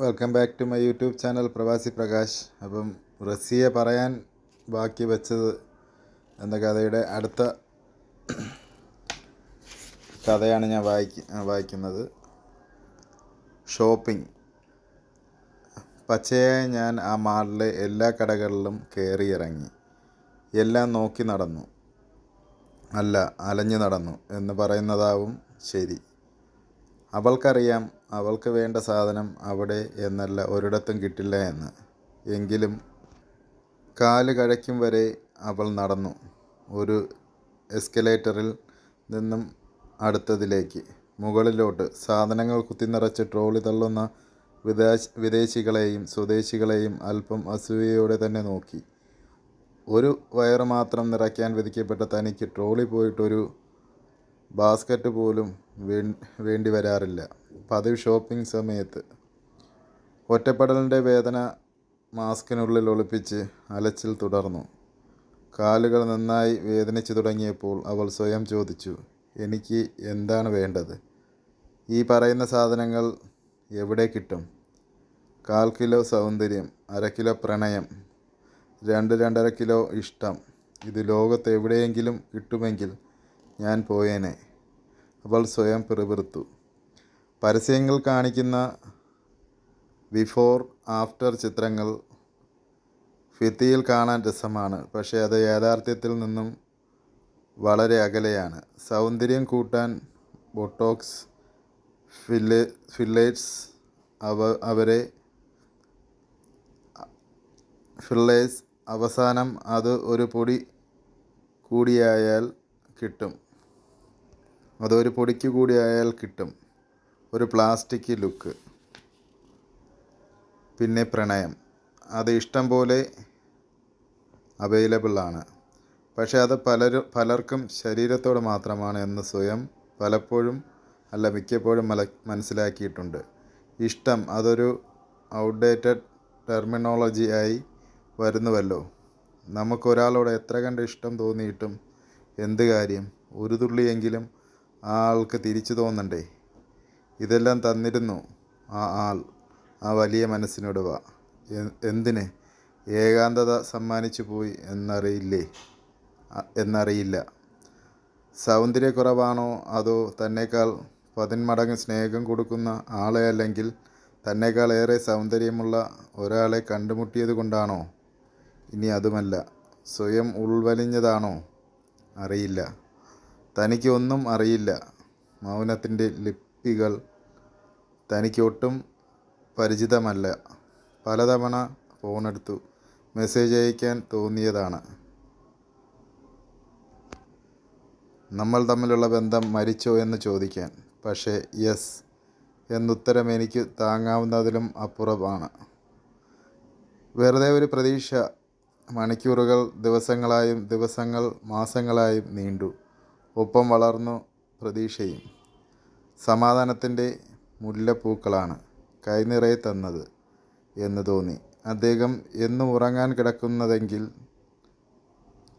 Welcome back to my YouTube channel Pravasi Prakash appam റസിയെ പറയാൻ ബാക്കി വെച്ചത് എന്ന കഥയുടെ അടുത്ത കഥയാണ് ഞാൻ വായിക്ക വായിക്കുന്നത്. ഷോപ്പിംഗ് പച്ചയായ ഞാൻ ആ മാളിലെ എല്ലാ കടകളിലും കയറി ഇറങ്ങി എല്ലാം നോക്കി നടന്നു. അല്ല അലഞ്ഞു നടന്നു എന്ന് പറയുന്നതാവും ശരി. അവൾക്കറിയാം അവൾക്ക് വേണ്ട സാധനം അവിടെ എന്നല്ല ഒരിടത്തും കിട്ടില്ല എന്ന്. എങ്കിലും കാൽ കഴയ്ക്കും വരെ അവൾ നടന്നു ഒരു എസ്കലേറ്ററിൽ നിന്നും അടുത്തതിലേക്ക്. മുകളിലോട്ട് സാധനങ്ങൾ കുത്തിനിറച്ച് ട്രോളി തള്ളുന്ന വിദേശ വിദേശികളെയും സ്വദേശികളെയും അല്പം അസൂയയോടെ തന്നെ നോക്കി. ഒരു വയറ് മാത്രം നിറയ്ക്കാൻ വിധിക്കപ്പെട്ട തനിക്ക് ട്രോളി പോയിട്ടൊരു ബാസ്ക്കറ്റ് പോലും വേണ്ടി വരാറില്ല പതിവ് ഷോപ്പിംഗ് സമയത്ത് ഒറ്റപ്പെടലിന്റെ വേദന മാസ്കിനുള്ളിൽ ഒളിപ്പിച്ച് അലച്ചിൽ തുടർന്നു. കാലുകൾ നന്നായി വേദനിച്ചു തുടങ്ങിയപ്പോൾ അവൾ സ്വയം ചോദിച്ചു എനിക്ക് എന്താണ് വേണ്ടത്? ഈ പറയുന്ന സാധനങ്ങൾ എവിടെ കിട്ടും? കാൽ കിലോ സൗന്ദര്യം അര കിലോ പ്രണയം രണ്ട് രണ്ടര കിലോ ഇഷ്ടം ഇത് ലോകത്ത് എവിടെയെങ്കിലും കിട്ടുമെങ്കിൽ ഞാൻ പോയേനെ. അവൾ സ്വയം പിറുപിറുത്തു. പരസ്യങ്ങൾ കാണിക്കുന്ന ബിഫോർ ആഫ്റ്റർ ചിത്രങ്ങൾ ഭിത്തിയിൽ കാണാൻ രസമാണ്. പക്ഷേ അത് യാഥാർത്ഥ്യത്തിൽ നിന്നും വളരെ അകലെയാണ്. സൗന്ദര്യം കൂട്ടാൻ ബൊട്ടോക്സ് ഫില്ലെ ഫില്ലേറ്റ്സ് അവ അവരെ ഫില്ലേഴ്സ് അവസാനം അത് ഒരു പൊടി കൂടിയായാൽ കിട്ടും. അതൊരു പൊടിക്ക് കൂടിയായാൽ കിട്ടും. ഒരു പ്ലാസ്റ്റിക് ലുക്ക്. പിന്നെ പ്രണയം. അത് ഇഷ്ടം പോലെ അവൈലബിൾ ആണ്. പക്ഷേ അത് പലരും പലർക്കും ശരീരത്തോട് മാത്രമാണ് എന്ന് സ്വയം പലപ്പോഴും അല്ല മിക്കപ്പോഴും മല മനസ്സിലാക്കിയിട്ടുണ്ട്. ഇഷ്ടം അതൊരു ഔട്ട്ഡേറ്റഡ് ടെർമിനോളജി ആയി വരുന്നുവല്ലോ. നമുക്കൊരാളോട് എത്ര കണ്ട് ഇഷ്ടം തോന്നിയിട്ടും എന്ത് കാര്യം? ഒരു തുള്ളിയെങ്കിലും ആ ആൾക്ക് തിരിച്ചു തോന്നണ്ടേ? ഇതെല്ലാം തന്നിരുന്നു. ആ ആൾ ആ വലിയ മനസ്സിനോട് വാ. എ- എന്തിന്? ഏകാന്തത സമ്മാനിച്ചു പോയി എന്നറിയില്ലേ? എന്നറിയില്ല. സൗന്ദര്യക്കുറവാണോ അതോ തന്നേക്കാൾ പതിന്മടങ്ങ് സ്നേഹം കൊടുക്കുന്ന ആളെ അല്ലെങ്കിൽ തന്നേക്കാൾ ഏറെ സൗന്ദര്യമുള്ള ഒരാളെ കണ്ടുമുട്ടിയത് കൊണ്ടാണോ? ഇനി അതുമല്ല. സ്വയം ഉൾവലിഞ്ഞതാണോ? അറിയില്ല. തനിക്ക് ഒന്നും അറിയില്ല. മൗനത്തിന്റെ ലിപ്പികൾ തനിക്ക് ഒട്ടും പരിചിതമല്ല. പലതവണ ഫോണെടുത്തു മെസ്സേജ് അയക്കാൻ തോന്നിയതാണ്. നമ്മൾ തമ്മിലുള്ള ബന്ധം മരിച്ചോ എന്ന് ചോദിക്കാൻ. പക്ഷേ യെസ് എന്നുത്തരം എനിക്ക് താങ്ങാവുന്നതിലും അപ്പുറമാണ്. വെറുതെ ഒരു പ്രതീക്ഷ മണിക്കൂറുകൾ ദിവസങ്ങളായും ദിവസങ്ങൾ മാസങ്ങളായും നീണ്ടു. ഒപ്പം വളർന്നു പ്രതീക്ഷയും. സമാധാനത്തിന്റെ മുല്ലപ്പൂക്കളാണ് കൈനിറയെ തന്നത് എന്ന് തോന്നി. അദ്ദേഹം എന്നും ഉറങ്ങാൻ കിടക്കുന്നതെങ്കിൽ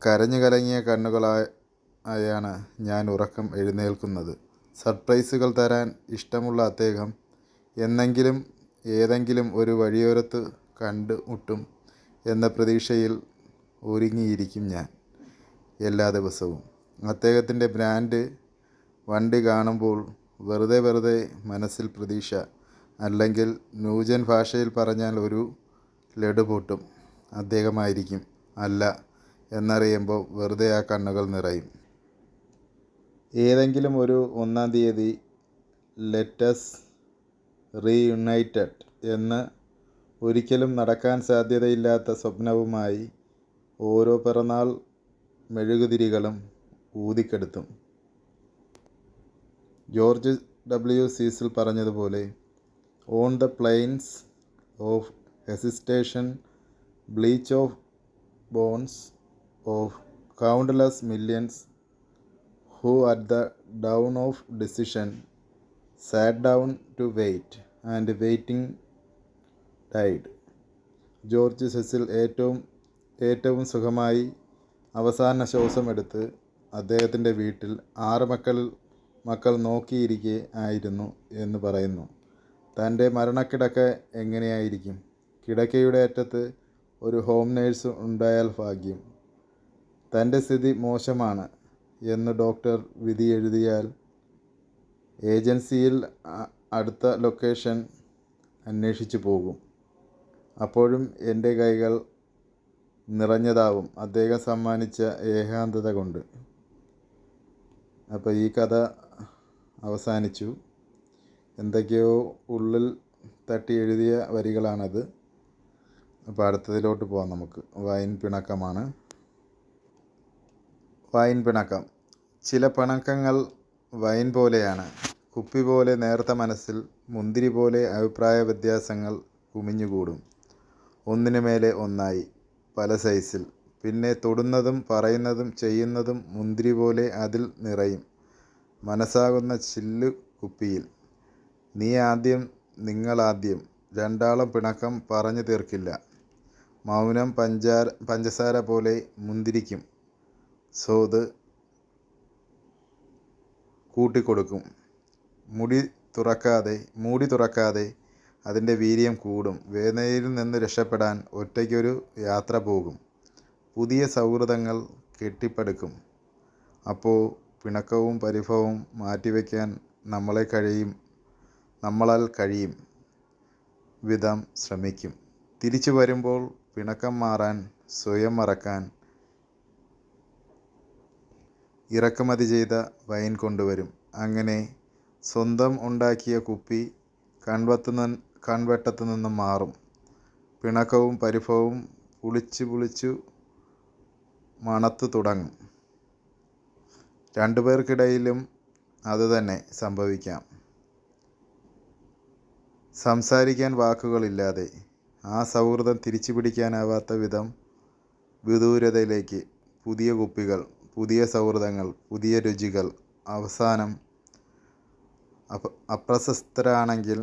കരഞ്ഞു കലങ്ങിയ കണ്ണുകളായാണ് ഞാൻ ഉറക്കം എഴുന്നേൽക്കുന്നത്. സർപ്രൈസുകൾ തരാൻ ഇഷ്ടമുള്ള അദ്ദേഹം എന്നെങ്കിലും ഏതെങ്കിലും ഒരു വഴിയോരത്ത് കണ്ടുമുട്ടും എന്ന പ്രതീക്ഷയിൽ ഒരുങ്ങിയിരിക്കും ഞാൻ എല്ലാ ദിവസവും. അദ്ദേഹത്തിന്റെ ബ്രാൻഡ് വണ്ടി കാണുമ്പോൾ വെറുതെ വെറുതെ മനസ്സിൽ പ്രതീക്ഷ അല്ലെങ്കിൽ ന്യൂജൻ ഭാഷയിൽ പറഞ്ഞാൽ ഒരു ലഡു പൊട്ടും. അദ്ദേഹമായിരിക്കും അല്ല എന്നറിയുമ്പോൾ വെറുതെ ആ കണ്ണുകൾ നിറയും. ഏതെങ്കിലും ഒരു ഒന്നാം തീയതി ലെറ്റസ് റീയുണൈറ്റഡ് എന്ന് ഒരിക്കലും നടക്കാൻ സാധ്യതയില്ലാത്ത സ്വപ്നവുമായി ഓരോ പിറന്നാൾ മെഴുകുതിരികളും ഊതിക്കെടുത്തും. ജോർജ് ഡബ്ല്യു സീസിൽ പറഞ്ഞതുപോലെ on the plains of hesitation bleach of bones of countless millions who at the dawn of decision sat down to wait and waiting died George Cecil ഏറ്റവും ഏറ്റവും സുഖമായി അവസാന ശ്വാസമെടുത്ത് അദ്ദേഹത്തിന്റെ വീട്ടിൽ ആറ് മക്കൾ മക്കൾ നോക്കിയിരിക്കെ ആയിരുന്നു എന്ന് പറയുന്നു. തന്റെ മരണക്കിടക്ക എങ്ങനെയായിരിക്കും? കിടക്കയുടെ അറ്റത്ത് ഒരു ഹോം നേഴ്സ് ഉണ്ടായാൽ ഭാഗ്യം. തന്റെ സ്ഥിതി മോശമാണ് എന്ന് ഡോക്ടർ വിധി എഴുതിയാൽ ഏജൻസിയിൽ അടുത്ത ലൊക്കേഷൻ അന്വേഷിച്ചു പോകും. അപ്പോഴും എന്റെ കൈകൾ നിറഞ്ഞതാവും. അദ്ദേഹം സമ്മാനിച്ച ഏകാന്തത കൊണ്ട്. അപ്പോൾ ഈ കഥ അവസാനിച്ചു. എന്തൊക്കെയോ ഉള്ളിൽ തട്ടി എഴുതിയ വരികളാണത്. അപ്പോൾ അടുത്തതിലോട്ട് പോവാം നമുക്ക്. വൈൻ പിണക്കമാണ്. വൈൻ പിണക്കം. ചില പിണക്കങ്ങൾ വൈൻ പോലെയാണ്. കുപ്പി പോലെ നേർത്ത മനസ്സിൽ മുന്തിരി പോലെ അഭിപ്രായ വ്യത്യാസങ്ങൾ കുമിഞ്ഞുകൂടും. ഒന്നിനു മേലെ ഒന്നായി പല സൈസിൽ. പിന്നെ തൊടുന്നതും പറയുന്നതും ചെയ്യുന്നതും മുന്തിരി പോലെ അതിൽ നിറയും. മനസ്സാകുന്ന ചില്ല് കുപ്പിയിൽ. നീ ആദ്യം നിങ്ങളാദ്യം രണ്ടാളും പിണക്കം പറഞ്ഞു തീർക്കില്ല. മൗനം പഞ്ചാര പഞ്ചസാര പോലെ മുന്തിരിക്കും. സോത് കൂട്ടിക്കൊടുക്കും. മുടി തുറക്കാതെ മൂടി തുറക്കാതെ അതിന്റെ വീര്യം കൂടും. വേദനയിൽ നിന്ന് രക്ഷപ്പെടാൻ ഒറ്റയ്ക്കൊരു യാത്ര പോകും. പുതിയ സൗഹൃദങ്ങൾ കെട്ടിപ്പടുക്കും. അപ്പോൾ പിണക്കവും പരിഭവവും മാറ്റിവെക്കാൻ നമ്മളെ കഴിയും നമ്മളാൽ കഴിയും വിധം ശ്രമിക്കും. തിരിച്ചു വരുമ്പോൾ പിണക്കം മാറാൻ സ്വയം മറക്കാൻ ഇറക്കുമതി ചെയ്ത വൈൻ കൊണ്ടുവരും. അങ്ങനെ സ്വന്തം ഉണ്ടാക്കിയ കുപ്പി കൺവത്ത് കൺവെട്ടത്തു നിന്നും മാറും. പിണക്കവും പരിഭവവും പുളിച്ചു പുളിച്ചു മണത്തു തുടങ്ങും. രണ്ടുപേർക്കിടയിലും അതുതന്നെ സംഭവിക്കാം. സംസാരിക്കാൻ വാക്കുകളില്ലാതെ ആ സൗഹൃദം തിരിച്ചു പിടിക്കാനാവാത്ത വിധം വിദൂരതയിലേക്ക് പുതിയ കുപ്പികൾ പുതിയ സൗഹൃദങ്ങൾ പുതിയ രുചികൾ അവസാനം അപ അപ്രശസ്തരാണെങ്കിൽ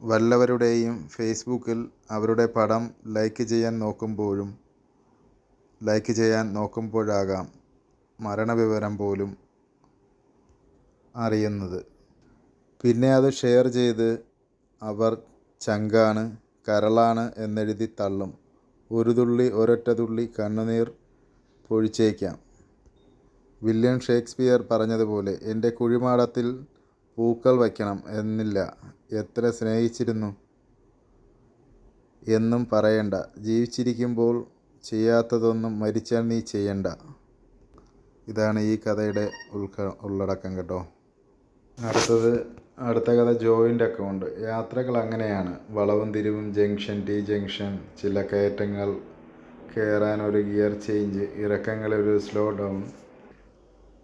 വല്ലവരുടെയും ഫേസ്ബുക്കിൽ അവരുടെ പടം ലൈക്ക് ചെയ്യാൻ നോക്കുമ്പോഴും ലൈക്ക് ചെയ്യാൻ നോക്കുമ്പോഴാകാം മരണവിവരം പോലും അറിയുന്നത്. പിന്നെ അത് ഷെയർ ചെയ്ത് അവർ ചങ്കാണ് കരളാണ് എന്നെഴുതി തള്ളും. ഒരു തുള്ളി ഒരൊറ്റ തുള്ളി കണ്ണുനീർ പൊഴിച്ചേക്കാം. വില്യം ഷേക്സ്പിയർ പറഞ്ഞതുപോലെ എന്റെ കുഴിമാടത്തിൽ പൂക്കൾ വയ്ക്കണം എന്നില്ല. എത്ര സ്നേഹിച്ചിരുന്നു എന്നും പറയണ്ട. ജീവിച്ചിരിക്കുമ്പോൾ ചെയ്യാത്തതൊന്നും മരിച്ചാൽ നീ ചെയ്യണ്ട. ഇതാണ് ഈ കഥയുടെ ഉൾക്ക ഉള്ളടക്കം കേട്ടോ. അടുത്തത് അടുത്ത കഥ ജോയിന്റ് അക്കൗണ്ട് യാത്രകൾ അങ്ങനെയാണ്. വളവും തിരിവും ജംഗ്ഷൻ ടി ജംഗ്ഷൻ ചില കയറ്റങ്ങൾ കയറാൻ ഒരു ഗിയർ ചേഞ്ച് ഇറക്കങ്ങളിൽ ഒരു സ്ലോ ഡൗൺ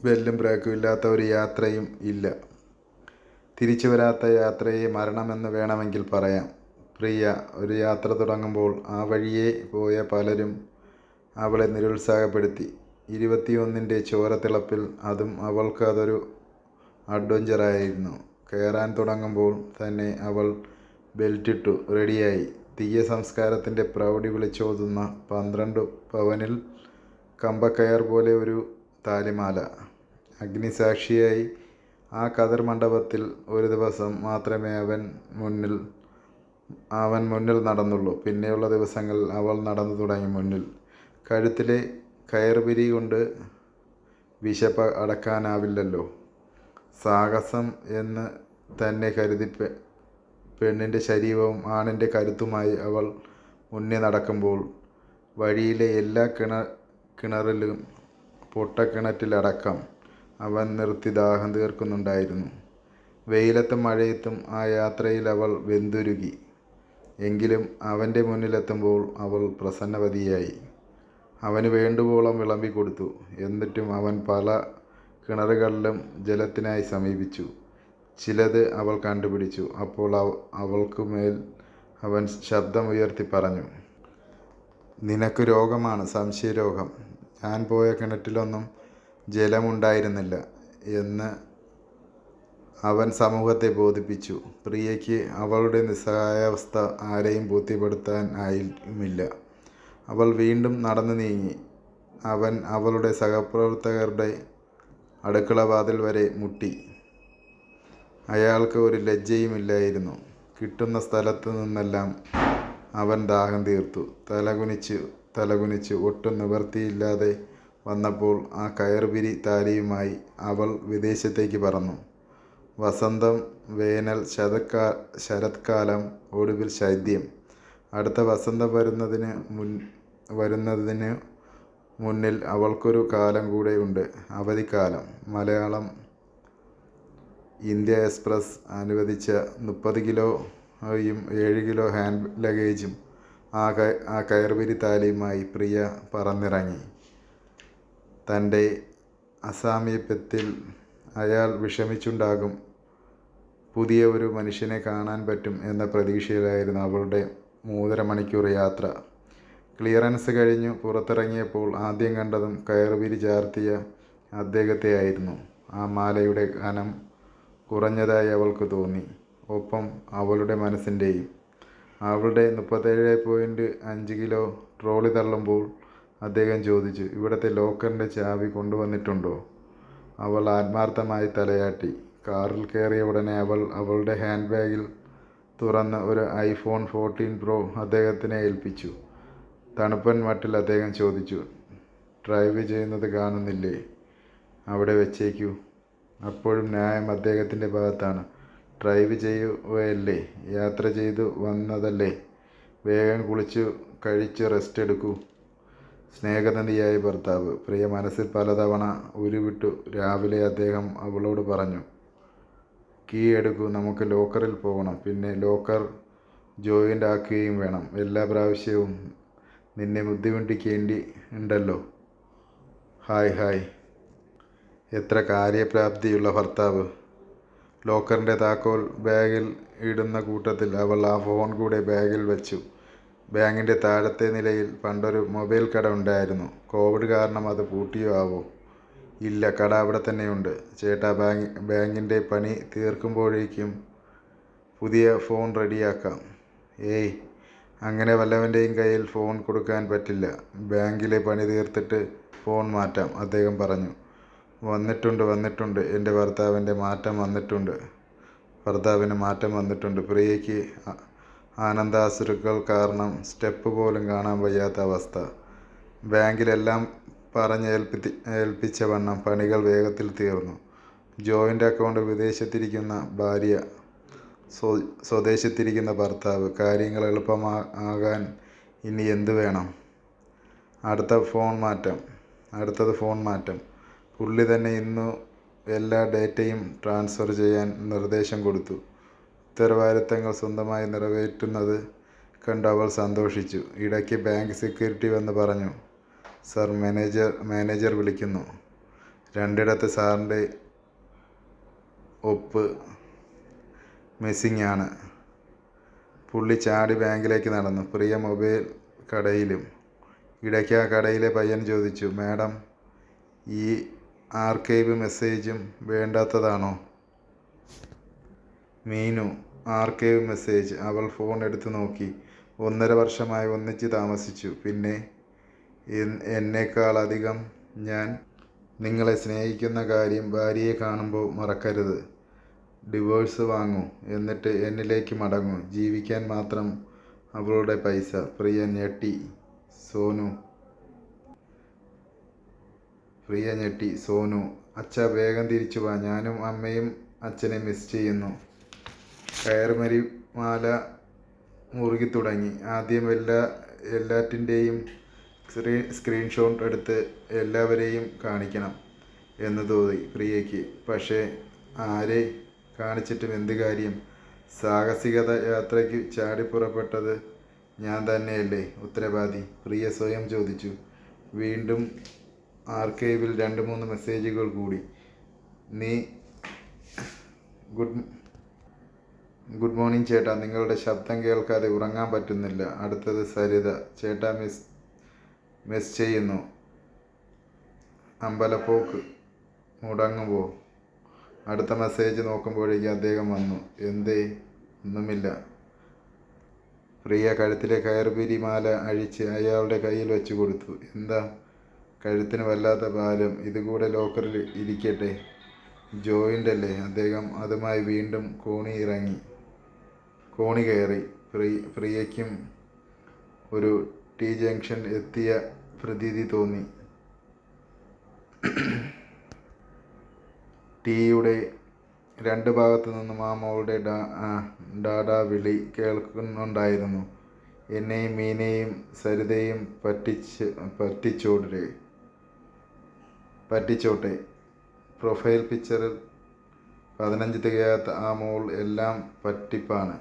ബെല്ലും ബ്രേക്കും ഇല്ലാത്ത ഒരു യാത്രയും ഇല്ല. തിരിച്ചു വരാത്ത യാത്രയെ മരണമെന്ന് വേണമെങ്കിൽ പറയാം. പ്രിയ ഒരു യാത്ര തുടങ്ങുമ്പോൾ ആ വഴിയെ പോയ പലരും അവളെ നിരുത്സാഹപ്പെടുത്തി. ഇരുപത്തിയൊന്നിന്റെ ചോരത്തിളപ്പിൽ അതും അവൾക്ക് അതൊരു അഡ്വഞ്ചറായിരുന്നു. കയറാൻ തുടങ്ങുമ്പോൾ തന്നെ അവൾ ബെൽറ്റിട്ടു റെഡിയായി. തീയ സംസ്കാരത്തിന്റെ പ്രൗഢി വിളിച്ചോതുന്ന പന്ത്രണ്ട് പവനിൽ കമ്പക്കയർ പോലെ ഒരു താലിമാല. അഗ്നിസാക്ഷിയായി ആ കതിർ മണ്ഡപത്തിൽ ഒരു ദിവസം മാത്രമേ അവൻ മുന്നിൽ അവൻ മുന്നിൽ നടന്നുള്ളൂ. പിന്നെയുള്ള ദിവസങ്ങളിൽ അവൾ നടന്നു തുടങ്ങി മുന്നിൽ. കഴുത്തിലെ കയർപിരി കൊണ്ട് വിശപ്പ് അടക്കാനാവില്ലല്ലോ. സാഹസം എന്ന് തന്നെ കരുതി പെണ്ണിന്റെ ശരീരവും ആണിന്റെ കരുത്തുമായി അവൾ മുന്നേ നടക്കുമ്പോൾ വഴിയിലെ എല്ലാ കിണ കിണറിലും പൊട്ടക്കിണറ്റിലടക്കം അവൻ നിർത്തി ദാഹം തീർക്കുന്നുണ്ടായിരുന്നു. വെയിലത്തും മഴയത്തും ആ യാത്രയിൽ അവൾ വെന്തുരുകി. എങ്കിലും അവന്റെ മുന്നിലെത്തുമ്പോൾ അവൾ പ്രസന്നവതിയായി. അവന് വേണ്ടുവോളം വിളമ്പി കൊടുത്തു. എന്നിട്ടും അവൻ പല കിണറുകളിലും ജലത്തിനായി സമീപിച്ചു. ചിലത് അവൾ കണ്ടുപിടിച്ചു. അപ്പോൾ അവ- അവൾക്ക് മേൽ അവൻ ശബ്ദമുയർത്തി പറഞ്ഞു നിനക്ക് രോഗമാണ് സംശയരോഗം. ഞാൻ പോയ കിണറ്റിലൊന്നും ജലമുണ്ടായിരുന്നില്ല എന്ന് അവൻ സമൂഹത്തെ ബോധിപ്പിച്ചു. പ്രിയയ്ക്ക് അവളുടെ നിസ്സഹായാവസ്ഥ ആരെയും ബോധ്യപ്പെടുത്താൻ ആയുമില്ല അവൾ വീണ്ടും നടന്നു നീങ്ങി. അവൻ അവളുടെ സഹപ്രവർത്തകരുടെ അടുക്കള വാതിൽ വരെ മുട്ടി. അയാൾക്ക് ഒരു ലജ്ജയുമില്ലായിരുന്നു. കിട്ടുന്ന സ്ഥലത്തു നിന്നെല്ലാം അവൻ ദാഹം തീർത്തു. തലകുനിച്ച് തലകുനിച്ച് ഒട്ടും നിവൃത്തിയില്ലാതെ വന്നപ്പോൾ ആ കയർപിരി താലിയുമായി അവൾ വിദേശത്തേക്ക് പറന്നു. വസന്തം വേനൽ ശതക്കാ ശരത്കാലം ഒടുവിൽ ശൈത്യം. അടുത്ത വസന്തം വരുന്നതിന് മുൻ വരുന്നതിന് മുന്നിൽ അവൾക്കൊരു കാലം കൂടെയുണ്ട് അവധിക്കാലം. മലയാളം ഇന്ത്യ എക്സ്പ്രസ് അനുവദിച്ച മുപ്പത് കിലോയും ഏഴ് കിലോ ഹാൻഡ് ലഗേജും ആ ക ആ കയർവിരി താലിയുമായി പ്രിയ പറന്നിറങ്ങി. തന്റെ അസാമീപ്യത്തിൽ അയാൾ വിഷമിച്ചുണ്ടാകും. പുതിയ ഒരു മനുഷ്യനെ കാണാൻ പറ്റും എന്ന പ്രതീക്ഷയിലായിരുന്നു അവളുടെ മൂന്നര മണിക്കൂർ യാത്ര. ക്ലിയറൻസ് കഴിഞ്ഞു. പുറത്തിറങ്ങിയപ്പോൾ ആദ്യം കണ്ടതും കയറുപിരി ചാർത്തിയ അദ്ദേഹത്തെയായിരുന്നു ആ മാലയുടെ കനം കുറഞ്ഞതായി അവൾക്ക് തോന്നി. ഒപ്പം അവളുടെ മനസ്സിന്റെയും. അവളുടെ മുപ്പത്തേഴ് പോയിന്റ് അഞ്ച് കിലോ ട്രോളി തള്ളുമ്പോൾ അദ്ദേഹം ചോദിച്ചു ഇവിടുത്തെ ലോക്കറിന്റെ ചാവി കൊണ്ടുവന്നിട്ടുണ്ടോ? അവൾ ആത്മാർത്ഥമായി തലയാട്ടി. കാറിൽ കയറിയ ഉടനെ അവൾ അവളുടെ ഹാൻഡ് ബാഗിൽ തുറന്ന് ഒരു ഐഫോൺ ഫോർട്ടീൻ പ്രോ അദ്ദേഹത്തിനെ ഏൽപ്പിച്ചു. തണുപ്പൻ മട്ടിൽ അദ്ദേഹം ചോദിച്ചു ഡ്രൈവ് ചെയ്യുന്നത് കാണുന്നില്ലേ? അവിടെ വെച്ചേക്കൂ. അപ്പോഴും ന്യായം അദ്ദേഹത്തിന്റെ ഭാഗത്താണ്. ഡ്രൈവ് ചെയ്യുകയല്ലേ? യാത്ര ചെയ്തു വന്നതല്ലേ? വേഗം കുളിച്ചു കഴിച്ച് റെസ്റ്റ് എടുക്കൂ. സ്നേഹനദിയായ ഭർത്താവ് പ്രിയ മനസ്സിൽ പലതവണ ഉരുവിട്ടു. രാവിലെ അദ്ദേഹം അവളോട് പറഞ്ഞു കീ എടുക്കൂ നമുക്ക് ലോക്കറിൽ പോകണം. പിന്നെ ലോക്കർ ജോയിന്റ് ആക്കുകയും വേണം. എല്ലാ പ്രാവശ്യവും നിന്നെ ബുദ്ധിമുട്ടിക്കേണ്ടി ഉണ്ടല്ലോ. Hi hi. എത്ര കാര്യപ്രാപ്തിയുള്ള ഭർത്താവ്. ലോക്കറിന്റെ താക്കോൽ ബാഗിൽ ഇടുന്ന കൂട്ടത്തിൽ അവൾ ആ ഫോൺ കൂടെ ബാഗിൽ വെച്ചു. ബാങ്കിന്റെ താഴത്തെ നിലയിൽ പണ്ടൊരു മൊബൈൽ കട ഉണ്ടായിരുന്നു. കോവിഡ് കാരണം അത് പൂട്ടിയോ ആവോ? ഇല്ല കട അവിടെ തന്നെയുണ്ട്. ചേട്ടാ ബാങ്ക് ബാങ്കിന്റെ പണി തീർക്കുമ്പോഴേക്കും പുതിയ ഫോൺ റെഡിയാക്കാം. ഏയ് അങ്ങനെ വല്ലവന്റെയും കയ്യിൽ ഫോൺ കൊടുക്കാൻ പറ്റില്ല. ബാങ്കിലെ പണി തീർത്തിട്ട് ഫോൺ മാറ്റാം അദ്ദേഹം പറഞ്ഞു. വന്നിട്ടുണ്ട് വന്നിട്ടുണ്ട്. എന്റെ ഭർത്താവിന്റെ മാറ്റം വന്നിട്ടുണ്ട്. ഭർത്താവിന് മാറ്റം വന്നിട്ടുണ്ട്. പ്രിയയ്ക്ക് ആനന്ദാസുരുക്കൾ കാരണം സ്റ്റെപ്പ് പോലും കാണാൻ വയ്യാത്ത അവസ്ഥ. ബാങ്കിലെല്ലാം പറഞ്ഞ് ഏൽപ്പിത്തി ഏൽപ്പിച്ച വണ്ണം പണികൾ വേഗത്തിൽ തീർന്നു. ജോയിന്റ് അക്കൗണ്ട് വിദേശത്തിരിക്കുന്ന ഭാര്യ സ്വ സ്വദേശത്തിരിക്കുന്ന ഭർത്താവ്. കാര്യങ്ങൾ എളുപ്പമാ ആകാൻ ഇനി എന്ത് വേണം? അടുത്ത ഫോൺ മാറ്റം. അടുത്തത് ഫോൺ മാറ്റം. പുള്ളി തന്നെ ഇന്നു എല്ലാ ഡേറ്റയും ട്രാൻസ്ഫർ ചെയ്യാൻ നിർദ്ദേശം കൊടുത്തു. ഉത്തരവാദിത്തങ്ങൾ സ്വന്തമായി നിറവേറ്റുന്നത് കണ്ട് അവൾ സന്തോഷിച്ചു. ഇടയ്ക്ക് ബാങ്ക് സെക്യൂരിറ്റി വന്ന് പറഞ്ഞു സർ മാനേജർ മാനേജർ വിളിക്കുന്നു. രണ്ടിടത്ത് സാറിന്റെ ഒപ്പ് മിസ്സിംഗ് ആണ് പുള്ളി ചാടി ബാങ്കിലേക്ക് നടന്നു. പ്രിയ മൊബൈൽ കടയിലും ഇടയ്ക്ക് ആ കടയിലെ പയ്യൻ ചോദിച്ചു മാഡം ഈ ആർക്കൈവ് മെസ്സേജും വേണ്ടാത്തതാണോ? Meenu archive message. അവൾ ഫോൺ എടുത്തു നോക്കി. ഒന്നര വർഷമായി ഒന്നിച്ച് താമസിച്ചു. പിന്നെ എന്നേക്കാളധികം ഞാൻ നിങ്ങളെ സ്നേഹിക്കുന്ന കാര്യം ഭാര്യയെ കാണുമ്പോൾ മറക്കരുത്. ഡിവോഴ്സ് വാങ്ങൂ. എന്നിട്ട് എന്നിലേക്ക് മടങ്ങൂ. ജീവിക്കാൻ മാത്രം അവളുടെ പൈസ. പ്രിയ ഞെട്ടി സോനു. പ്രിയ ഞെട്ടി സോനു. അച്ഛ വേഗം തിരിച്ചു വാ. ഞാനും അമ്മയും അച്ഛനെ മിസ് ചെയ്യുന്നു. കയർമരി മാല മുറുകി തുടങ്ങി. ആദ്യം എല്ലാ എല്ലാറ്റിന്റെയും സ്ക്രീൻ സ്ക്രീൻഷോട്ട് എടുത്ത് എല്ലാവരെയും കാണിക്കണം എന്ന് തോന്നി പ്രിയയ്ക്ക്. പക്ഷേ ആരെ കാണിച്ചിട്ടും എന്ത് കാര്യം? സാഹസികത യാത്രയ്ക്ക് ചാടിപ്പുറപ്പെട്ടത് ഞാൻ തന്നെയല്ലേ? ഉത്തരവാദി. പ്രിയ സ്വയം ചോദിച്ചു. വീണ്ടും ആർക്കൈവിൽ രണ്ട് മൂന്ന് മെസ്സേജുകൾ കൂടി. നീ ഗുഡ് ഗുഡ് മോർണിംഗ് ചേട്ടാ. നിങ്ങളുടെ ശബ്ദം കേൾക്കാതെ ഉറങ്ങാൻ പറ്റുന്നില്ല. അടുത്തത് സരിത. ചേട്ടാ മിസ് മിസ് ചെയ്യുന്നു. അമ്പലപ്പോക്ക് മുടങ്ങുമ്പോൾ അടുത്ത മെസ്സേജ് നോക്കുമ്പോഴേക്കും അദ്ദേഹം വന്നു. എന്തേ? ഒന്നുമില്ല. പ്രിയ കഴുത്തിലെ കയർപിരി മാല അഴിച്ച് അയാളുടെ കയ്യിൽ വെച്ച് കൊടുത്തു. എന്താ? കഴുത്തിന് വല്ലാത്ത ഭാരം ഇതുകൂടെ ലോക്കറിൽ ഇരിക്കട്ടെ. ജോയിന്റ് അല്ലേ? അദ്ദേഹം അതുമായി വീണ്ടും കോണി ഇറങ്ങി. കോണി കയറി. പ്രി പ്രിയയ്ക്കും ഒരു ടി ജംഗ്ഷൻ എത്തിയ പ്രതീതി തോന്നി. ടീയുടെ രണ്ട് ഭാഗത്തു നിന്നും ആ മോളുടെ ഡാഡാ വിളി കേൾക്കുന്നുണ്ടായിരുന്നു. എന്നെയും മീനയും സരിതയും പറ്റിച്ച് പറ്റിച്ചോടെ പറ്റിച്ചോട്ടെ. പ്രൊഫൈൽ പിക്ചറിൽ പതിനഞ്ച് തികയാത്ത ആ മോൾ എല്ലാം പറ്റിപ്പാണ്.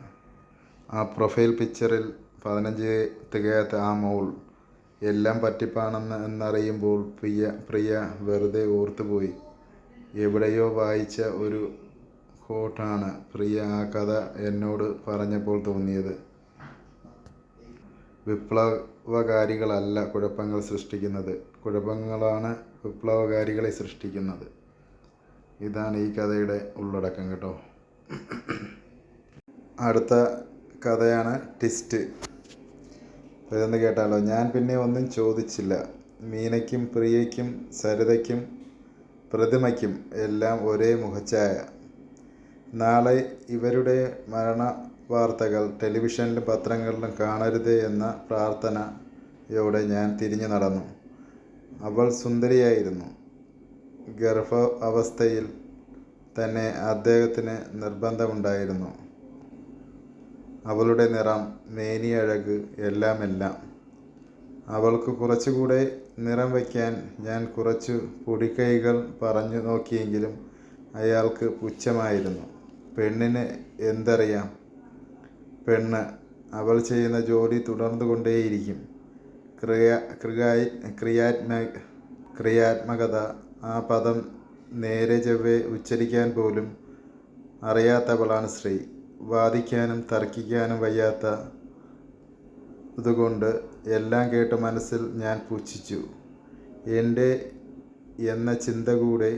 ആ പ്രൊഫൈൽ പിക്ചറിൽ പതിനഞ്ച് തികയാത്ത ആ മോൾ എല്ലാം പറ്റിപ്പാണെന്ന് എന്നറിയുമ്പോൾ പ്രിയ പ്രിയ വെറുതെ ഓർത്തുപോയി. എവിടെയോ വായിച്ച ഒരു കോട്ടാണ് പ്രിയ ആ കഥ എന്നോട് പറഞ്ഞപ്പോൾ തോന്നിയത്. വിപ്ലവകാരികളല്ല കുഴപ്പങ്ങൾ സൃഷ്ടിക്കുന്നത്. കുഴപ്പങ്ങളാണ് വിപ്ലവകാരികളെ സൃഷ്ടിക്കുന്നത്. ഇതാണ് ഈ കഥയുടെ ഉള്ളടക്കം കേട്ടോ. അടുത്ത കഥയാണ് ടിസ്റ്റ് ഇതൊന്ന് കേട്ടാലോ? ഞാൻ പിന്നെ ഒന്നും ചോദിച്ചില്ല. മീനയ്ക്കും പ്രിയയ്ക്കും സരിതയ്ക്കും പ്രതിമയ്ക്കും എല്ലാം ഒരേ മുഖച്ഛായ. നാളെ ഇവരുടെ മരണ വാർത്തകൾ ടെലിവിഷനിലും പത്രങ്ങളിലും കാണരുത് എന്ന പ്രാർത്ഥനയോടെ ഞാൻ തിരിഞ്ഞു നടന്നു. അവൾ സുന്ദരിയായിരുന്നു. ഗർഭ അവസ്ഥയിൽ തന്നെ അദ്ദേഹത്തിന് നിർബന്ധമുണ്ടായിരുന്നു. അവളുടെ നിറം മേനിയഴക് എല്ലാം എല്ലാം അവൾക്ക് കുറച്ചുകൂടെ നിറം വയ്ക്കാൻ ഞാൻ കുറച്ചു പൊടിക്കൈകൾ പറഞ്ഞു നോക്കിയെങ്കിലും അയാൾക്ക് പുച്ഛമായിരുന്നു. പെണ്ണിന് എന്തറിയാം പെണ്ണ് അവൾ ചെയ്യുന്ന ജോലി തുടർന്നു കൊണ്ടേയിരിക്കും ക്രിയ ക്രിയായി ക്രിയാത്മ ക്രിയാത്മകത. ആ പദം നേരെ ചൊവ്വെ ഉച്ചരിക്കാൻ പോലും അറിയാത്തവളാണ് സ്ത്രീ. വാദിക്കാനും തർക്കിക്കാനും വയ്യാത്ത ഇതുകൊണ്ട് എല്ലാം കേട്ട് മനസ്സിൽ ഞാൻ പുച്ഛിച്ചു. എന്റെ എന്ന ചിന്ത കൂടെ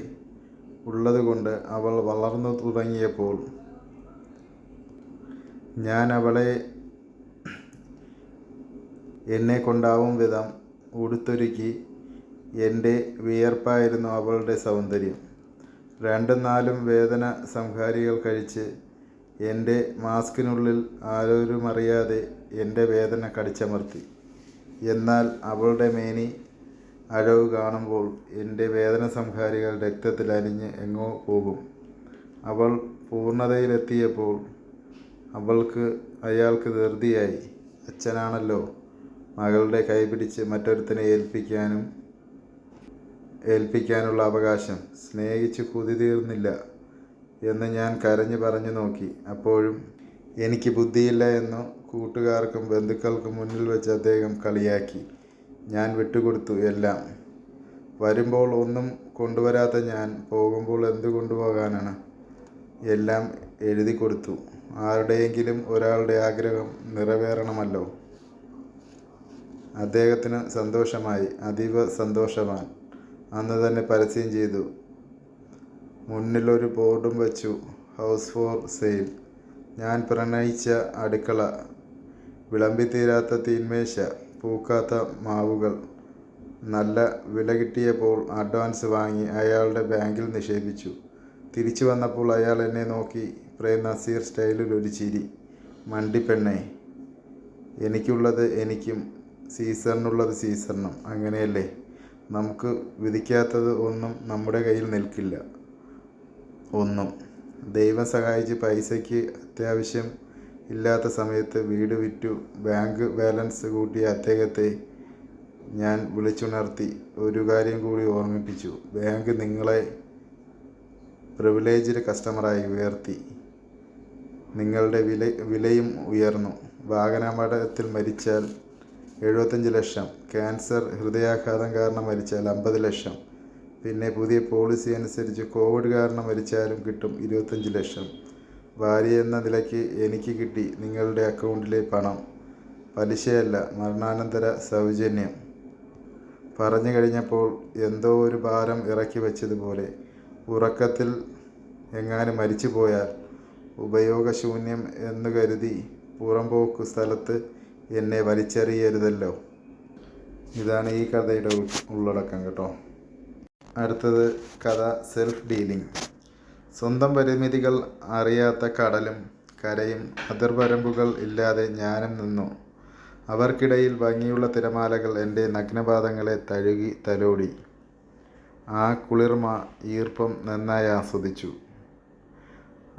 ഉള്ളതുകൊണ്ട് അവൾ വളർന്നു തുടങ്ങിയപ്പോൾ ഞാൻ അവളെ എന്നെ കൊണ്ടാവും വിധം ഉടുത്തൊരുക്കി എന്റെ വിയർപ്പായിരുന്നു അവളുടെ സൗന്ദര്യം. രണ്ടും നാലും വേദന സംഹാരികൾ കഴിച്ച് എന്റെ മാസ്കിനുള്ളിൽ ആരോരും അറിയാതെ എന്റെ വേദന കടിച്ചമർത്തി. എന്നാൽ അവളുടെ മേനി അഴവ് കാണുമ്പോൾ എന്റെ വേദന സംഹാരികൾ രക്തത്തിൽ അലിഞ്ഞ് എങ്ങോ പോകും. അവൾ പൂർണതയിലെത്തിയപ്പോൾ അവൾക്ക് അയാൾക്ക് ധൃതിയായി. അച്ഛനാണല്ലോ മകളുടെ കൈപിടിച്ച് മറ്റൊരുത്തനെ ഏൽപ്പിക്കാനും ഏൽപ്പിക്കാനുള്ള അവകാശം. സ്നേഹിച്ച് കുതി തീർന്നില്ല എന്ന് ഞാൻ കരഞ്ഞു പറഞ്ഞു നോക്കി. അപ്പോഴും എനിക്ക് ബുദ്ധിയില്ല എന്നു കൂട്ടുകാർക്കും ബന്ധുക്കൾക്കും മുന്നിൽ വെച്ച് അദ്ദേഹം കളിയാക്കി. ഞാൻ വിട്ടുകൊടുത്തു എല്ലാം. വരുമ്പോൾ ഒന്നും കൊണ്ടുവരാത്ത ഞാൻ പോകുമ്പോൾ എന്ത് കൊണ്ടുപോകാനാണ്? എല്ലാം എഴുതി കൊടുത്തു. ആരുടെയെങ്കിലും ഒരാളുടെ ആഗ്രഹം നിറവേറണമല്ലോ. അദ്ദേഹത്തിന് സന്തോഷമായി. അതീവ സന്തോഷവാൻ. അന്ന് തന്നെ പരസ്യം ചെയ്തു. മുന്നിലൊരു ബോർഡും വച്ചു. House for sale. ഞാൻ പ്രണയിച്ച അടുക്കള. വിളമ്പിത്തീരാത്ത തീന്മേശ. പൂക്കാത്ത മാവുകൾ. നല്ല വില കിട്ടിയപ്പോൾ അഡ്വാൻസ് വാങ്ങി അയാളുടെ ബാങ്കിൽ നിക്ഷേപിച്ചു. തിരിച്ചു വന്നപ്പോൾ അയാൾ എന്നെ നോക്കി പ്രേം നസീർ സ്റ്റൈലിൽ ഒരു ചിരി. മണ്ടിപ്പെണ്ണേ എനിക്കുള്ളത് എനിക്കും സീസണിനുള്ളത് സീസണും അങ്ങനെയല്ലേ? നമുക്ക് വിധിക്കാത്തത് ഒന്നും നമ്മുടെ കയ്യിൽ നിൽക്കില്ല. ഒന്നും. ദൈവം സഹായിച്ച് പൈസയ്ക്ക് അത്യാവശ്യം ഇല്ലാത്ത സമയത്ത് വീട് വിറ്റു. ബാങ്ക് ബാലൻസ് കൂട്ടിയ അദ്ദേഹത്തെ ഞാൻ വിളിച്ചുണർത്തി. ഒരു കാര്യം കൂടി ഓർമ്മിപ്പിച്ചു. ബാങ്ക് നിങ്ങളെ പ്രിവിലേജ്ഡ് കസ്റ്റമറായി ഉയർത്തി. നിങ്ങളുടെ വില വിലയും ഉയർന്നു. വാഹനാപകടത്തിൽ മരിച്ചാൽ എഴുപത്തഞ്ച് ലക്ഷം. ക്യാൻസർ ഹൃദയാഘാതം കാരണം മരിച്ചാൽ അമ്പത് ലക്ഷം. പിന്നെ പുതിയ പോളിസി അനുസരിച്ച് കോവിഡ് കാരണം മരിച്ചാലും കിട്ടും ഇരുപത്തഞ്ച് ലക്ഷം. ഭാര്യ എന്ന നിലയ്ക്ക് എനിക്ക് കിട്ടി നിങ്ങളുടെ അക്കൗണ്ടിലെ പണം. പലിശയല്ല മരണാനന്തര സൗജന്യം. പറഞ്ഞു കഴിഞ്ഞപ്പോൾ എന്തോ ഒരു ഭാരം ഇറക്കി വെച്ചതുപോലെ. ഉറക്കത്തിൽ എങ്ങാനും മരിച്ചു പോയാൽ ഉപയോഗശൂന്യം എന്ന് കരുതി പുറംപോക്ക് സ്ഥലത്ത് എന്നെ വലിച്ചെറിയരുതല്ലോ. ഇതാണ് ഈ കഥയുടെ ഉള്ളടക്കം കേട്ടോ. അടുത്തത് കഥ സെൽഫ് ഡീലിംഗ് സ്വന്തം പരിമിതികൾ അറിയാത്ത കടലും കരയും അതിർവരമ്പുകൾ ഇല്ലാതെ ഞാനും നിന്നു. അവർക്കിടയിൽ ഭംഗിയുള്ള തിരമാലകൾ എന്റെ നഗ്നപാദങ്ങളെ തഴുകി തലോടി. ആ കുളിർമ ഈർപ്പം നന്നായി ആസ്വദിച്ചു.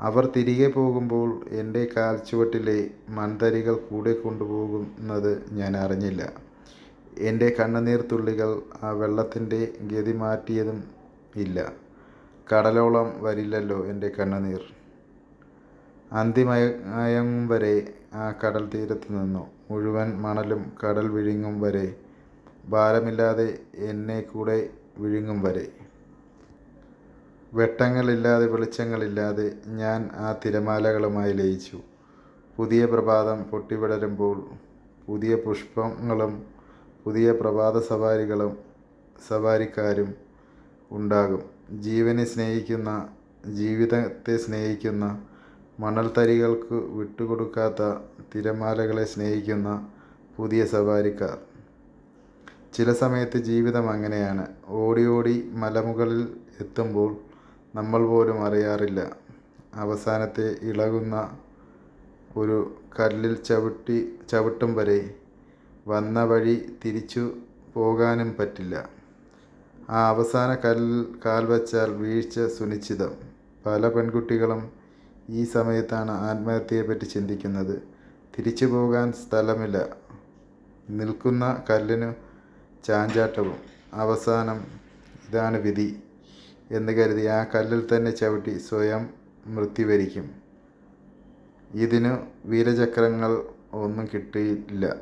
അവർ തിരികെ പോകുമ്പോൾ എന്റെ കാൽച്ചുവട്ടിലെ മൺതരികൾ കൂടെ കൊണ്ടുപോകുന്നത് ഞാൻ അറിഞ്ഞില്ല. എന്റെ കണ്ണുനീർ തുള്ളികൾ ആ വെള്ളത്തിന്റെ ഗതി മാറ്റിയതും ഇല്ല. കടലോളം വരില്ലല്ലോ എന്റെ കണ്ണുനീർ. അന്തിമയം വരെ ആ കടൽ തീരത്ത് നിന്നു. മുഴുവൻ മണലും കടൽ വിഴുങ്ങും വരെ. ഭാരമില്ലാതെ എന്നെ കൂടെ വിഴുങ്ങും വരെ. വെട്ടങ്ങളില്ലാതെ വെളിച്ചങ്ങളില്ലാതെ ഞാൻ ആ തിരമാലകളുമായി ലയിച്ചു. പുതിയ പ്രഭാതം പൊട്ടിവിടരുമ്പോൾ പുതിയ പുഷ്പങ്ങളും പുതിയ പ്രഭാത സവാരികളും സവാരിക്കാരും ഉണ്ടാകും. ജീവനെ സ്നേഹിക്കുന്ന ജീവിതത്തെ സ്നേഹിക്കുന്ന മണൽത്തരികൾക്ക് വിട്ടുകൊടുക്കാത്ത തിരമാലകളെ സ്നേഹിക്കുന്ന പുതിയ സവാരിക്കാർ. ചില സമയത്ത് ജീവിതം അങ്ങനെയാണ്. ഓടി ഓടി മലമുകളിൽ എത്തുമ്പോൾ നമ്മൾ പോലും അറിയാറില്ല. അവസാനത്തെ ഇളകുന്ന ഒരു കല്ലിൽ ചവിട്ടി ചവിട്ടും വരെ വന്ന വഴി തിരിച്ചു പോകാനും പറ്റില്ല. ആ അവസാന കല്ലിൽ കാൽ വച്ചാൽ വീഴ്ച സുനിശ്ചിതം. പല പെൺകുട്ടികളും ഈ സമയത്താണ് ആത്മഹത്യയെപ്പറ്റി ചിന്തിക്കുന്നത്. തിരിച്ചു പോകാൻ സ്ഥലമില്ല. നിൽക്കുന്ന കല്ലിനു ചാഞ്ചാട്ടവും. അവസാനം ഇതാണ് വിധി എന്ന് കരുതി ആ കല്ലിൽ തന്നെ ചവിട്ടി സ്വയം മൃത്യുവരിക്കും. ഇതിനു വീരചക്രങ്ങൾ ഒന്നും കിട്ടിയില്ല.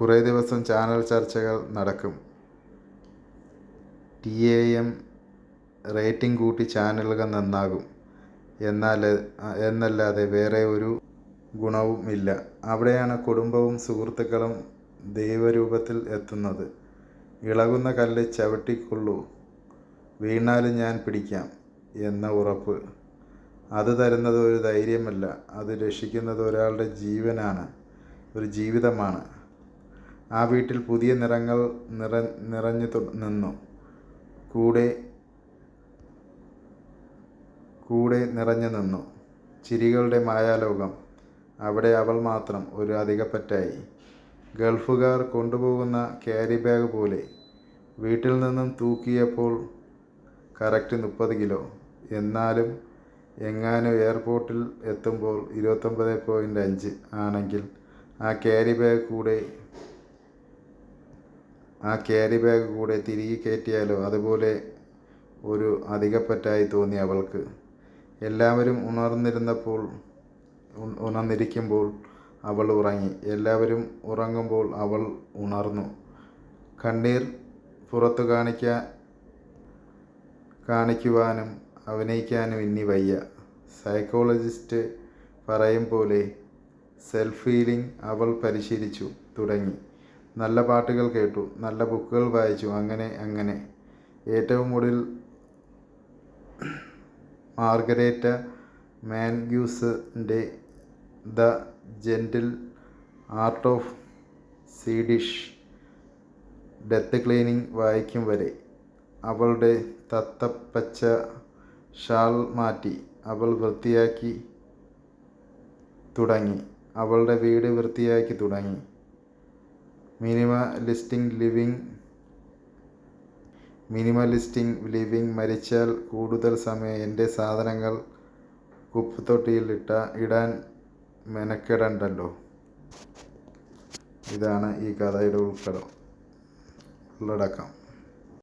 കുറേ ദിവസം ചാനൽ ചർച്ചകൾ നടക്കും. ടി എ എം റേറ്റിംഗ് കൂട്ടി ചാനലുകൾ നന്നാകും. എന്നാൽ എന്നല്ലാതെ വേറെ ഒരു ഗുണവും ഇല്ല. അവിടെയാണ് കുടുംബവും സുഹൃത്തുക്കളും ദൈവരൂപത്തിൽ എത്തുന്നത്. ഇളകുന്ന കല്ല് ചവിട്ടിക്കൊള്ളൂ. വീണാലും ഞാൻ പിടിക്കാം എന്ന ഉറപ്പ്. അത് തരുന്നത് ഒരു ധൈര്യമല്ല. അത് രക്ഷിക്കുന്നത് ഒരാളുടെ ജീവനാണ്. ഒരു ജീവിതമാണ്. ആ വീട്ടിൽ പുതിയ നിറങ്ങൾ നിറ നിറഞ്ഞു നിന്നു. കൂടെ കൂടെ നിറഞ്ഞു നിന്നു. ചിരികളുടെ മായാലോകം. അവിടെ അവൾ മാത്രം ഒരു അധികപ്പറ്റായി. ഗൾഫുകാർ കൊണ്ടുപോകുന്ന ക്യാരി ബാഗ് പോലെ. വീട്ടിൽ നിന്നും തൂക്കിയപ്പോൾ കറക്റ്റ് മുപ്പത് കിലോ. എന്നാലും എങ്ങാനും എയർപോർട്ടിൽ എത്തുമ്പോൾ ഇരുപത്തൊമ്പത് പോയിന്റ് അഞ്ച് ആണെങ്കിൽ ആ ക്യാരി ബാഗ് കൂടെ ആ ക്യാരി ബാഗ് കൂടെ തിരികെ കയറ്റിയാലോ? അതുപോലെ ഒരു അധികപ്പറ്റായി തോന്നി അവൾക്ക്. എല്ലാവരും ഉണർന്നിരുന്നപ്പോൾ ഉണർന്നിരിക്കുമ്പോൾ അവൾ ഉറങ്ങി. എല്ലാവരും ഉറങ്ങുമ്പോൾ അവൾ ഉണർന്നു. കണ്ണീർ പുറത്തു കാണിക്കാൻ കാണിക്കുവാനും അഭിനയിക്കാനും ഇനി വയ്യ. സൈക്കോളജിസ്റ്റ് പറയും പോലെ സെൽഫ് ഫീലിംഗ് അവൾ പരിശീലിച്ചു തുടങ്ങി. നല്ല പാട്ടുകൾ കേട്ടു നല്ല ബുക്കുകൾ വായിച്ചു അങ്ങനെ അങ്ങനെ. ഏറ്റവും ഒടുവിൽ Margareta മാൻഗ്യൂസിന്റെ the gentle art of Swedish death cleaning വായിക്കും വരെ. അവളുടെ തത്തപ്പച്ച ഷാൾ മാറ്റി അവൾ വൃത്തിയാക്കി തുടങ്ങി. അവളുടെ വീട് വൃത്തിയാക്കി തുടങ്ങി. മിനിമലിസ്റ്റിംഗ് ലിവിംഗ് മിനിമലിസ്റ്റിംഗ് ലിവിംഗ് മരിച്ചാൽ കൂടുതൽ സമയം എന്റെ സാധനങ്ങൾ കുപ്പത്തൊട്ടിയിൽ ഇട്ട ഇടാൻ മെനക്കെടണ്ടല്ലോ. ഇതാണ് ഈ കഥയുടെ ഉൾക്കടം ഉള്ളടക്കം.